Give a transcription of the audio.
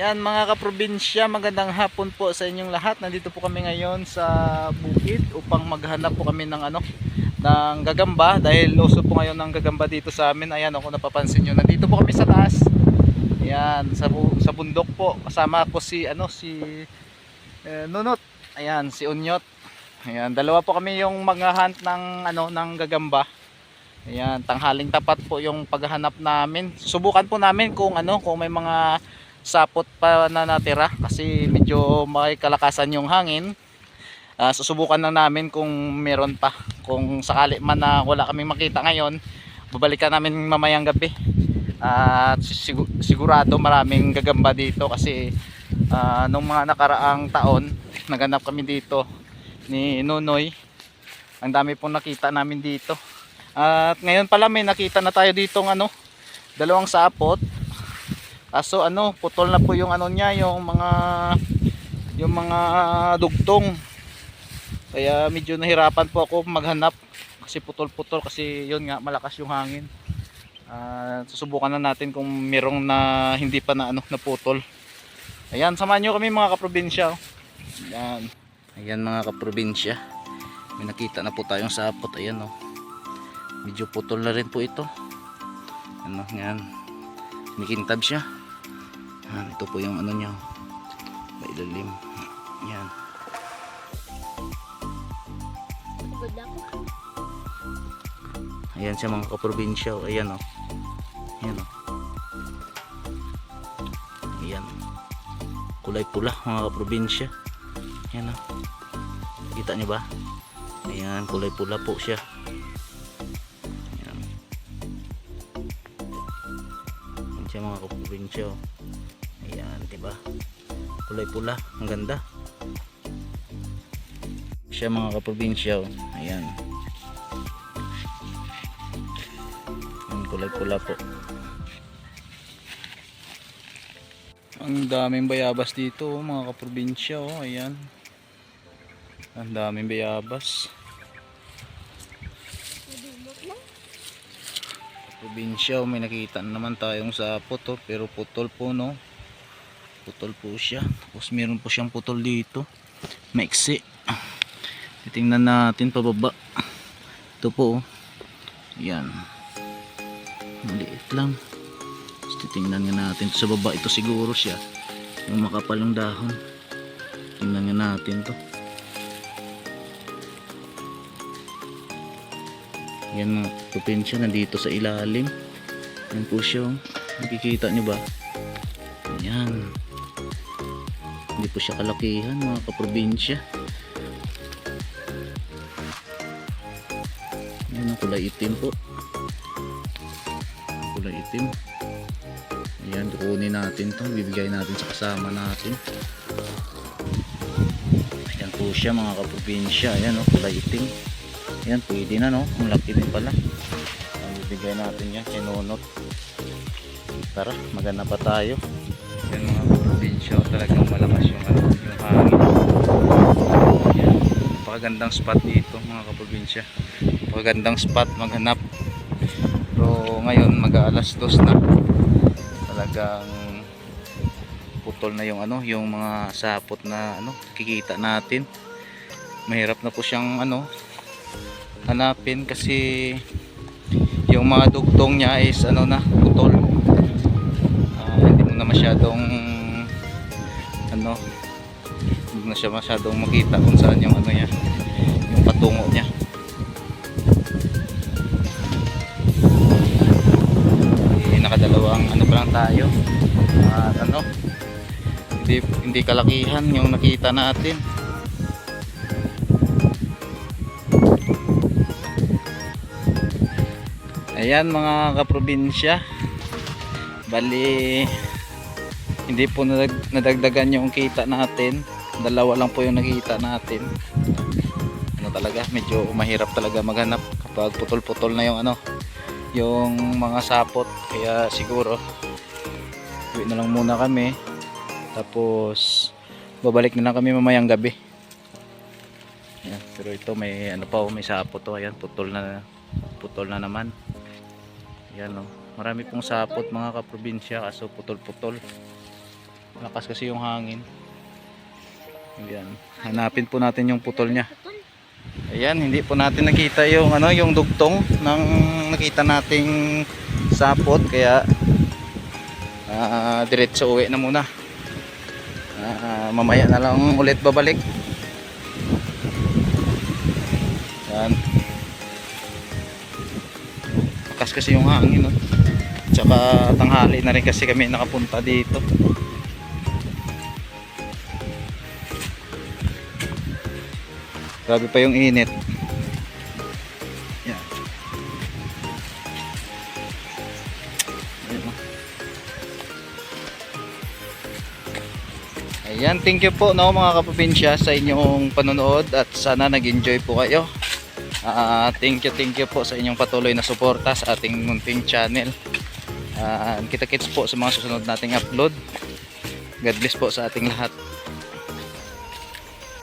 Yan mga kaprobinsya, magandang hapon po sa inyong lahat. Nandito po kami ngayon sa bukid upang maghanap po kami ng ano ng gagamba dahil uso po ngayon ng gagamba dito sa amin. Ayan ako napapansin nyo. Nandito po kami sa taas. Ayan, sa, sa bundok po. Kasama ko si ano si eh, Nunot. Ayan, si Unyot. Ayan, dalawa po kami yung maghahunt ng ano ng gagamba. Ayan, tanghaling tapat po yung paghahanap namin. Subukan po namin kung ano, kung may mga sapot pa na natira kasi medyo may kalakasan yung hangin. Ah, susubukan lang namin kung meron pa. Kung sakali man na wala kaming makita ngayon, babalikan namin mamayang gabi. At sigu- sigurado maraming gagamba dito kasi ah, nung mga nakaraang taon, naganap kami dito ni Nunoy. Ang dami pong nakita namin dito. At ngayon pala may nakita na tayo ditong ano, dalawang sapot. Kaso ano, putol na po yung ano niya, yung mga yung mga dugtong. Kaya medyo nahirapan po ako maghanap kasi putol-putol kasi yun nga malakas yung hangin. Ah, susubukan na natin kung merong na hindi pa na ano naputol. Ayan, samahan nyo kami mga kaprobinsya. oh. Ayan. Ayan mga kaprobinsya. May nakita na po tayong sapot. Ayan oh. Medyo putol na rin po ito. Ano, yan. Mikintab siya. Yan, ito po yung ano niya. May ilalim. Yan. Ayan siya mga kaprobinsya. oh. Ayan oh. Ayan oh. Ayan. Kulay pula mga kaprobinsya. Ayan oh. Kita niyo ba? Ayan, kulay pula po siya. Ayan. Ayan siya mga kaprobinsya. oh. Diba? Kulay pula. Ang ganda. Siya mga kaprobinsya. oh. Ayan. Ang kulay pula po. Ang daming bayabas dito oh, mga kaprobinsya oh. Ayan. Ang daming bayabas. Probinsya oh, may nakita na naman tayong sapot oh, pero putol po no. Putol po siya. Tapos meron po siyang putol dito. Maiksi. Titingnan natin pababa. Ito po oh. Yan. Maliit lang. Tapos titingnan nga natin sa baba. Ito siguro siya. Yung makapal yung dahon. Tingnan nga natin to. Yan mga propensya nandito sa ilalim. Yan po siya. oh. Nakikita nyo ba? Po siya kalakihan mga kaprobinsya. Yan ang kulay itim po. Kulay itim. Ayan, kukunin natin to. Bibigay natin sa kasama natin. Ayan po siya mga kaprobinsya. Ayan o, kulay itim. Ayan, pwede na no. Ang laki din pala. Ang bibigay natin yan, kinunot. Tara, maganda pa tayo. Yan mga probinsya, talagang malakas yung, ano, yung hangin. Yan. Napakagandang spot dito mga kaprobinsya. Napakagandang spot maghanap. Pero ngayon mag-aalas dos na. Talagang putol na yung ano, yung mga sapot na ano, kikita natin. Mahirap na po siyang ano, hanapin kasi yung mga dugtong niya is ano na putol Ah, hindi mo na masyadong ano hindi na siya masyadong makita kung saan yung ano niya yung patungo niya. Eh, nakadalawang ano pa lang tayo. At ano hindi, hindi kalakihan yung nakita natin. Ayan mga kaprobinsya. Bali hindi po nadag- nadagdagan yung kita natin. Dalawa lang po yung nakita natin. Ano talaga, medyo mahirap talaga maghanap kapag putol-putol na yung ano, yung mga sapot. Kaya siguro uwi na lang muna kami. Tapos babalik na lang kami mamayang gabi. Ayan, pero ito may ano pa, oh, may sapot to. Ayan, putol na putol na naman. Yan o. Marami pong sapot mga kaprobinsya kaso putol-putol. Malakas kasi yung hangin. Ayan. Hanapin po natin yung putol niya. Ayan, hindi po natin nakita yung ano, yung dugtong ng nakita nating sapot kaya ah diretso uwi na muna. Ah, mamaya na lang ulit babalik. Yan. Lakas kasi yung hangin, no? Tsaka tanghali na rin kasi kami nakapunta dito. Grabe pa yung init. Yan. Ayan, thank you po no mga kaprobinsya sa inyong panonood at sana nag-enjoy po kayo. Ah, thank you, thank you po sa inyong patuloy na suporta sa ating munting channel. Ah, kita-kits po sa mga susunod nating upload. God bless po sa ating lahat.